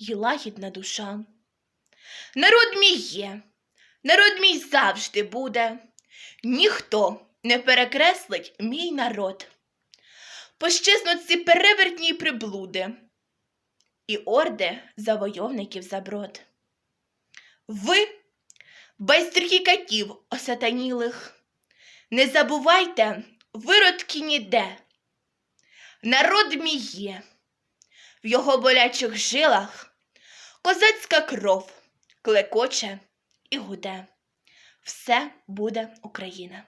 й лагідна душа. Народ мій є, народ мій завжди буде, ніхто не перекреслить мій народ. Пощезнуть ці перевертні приблуди і орди завойовників заброд. Ви, байстрі катів осатанілих, не забувайте виродки ніде. Народ мій є, в його болячих жилах козацька кров клекоче і гуде. Все буде Україна.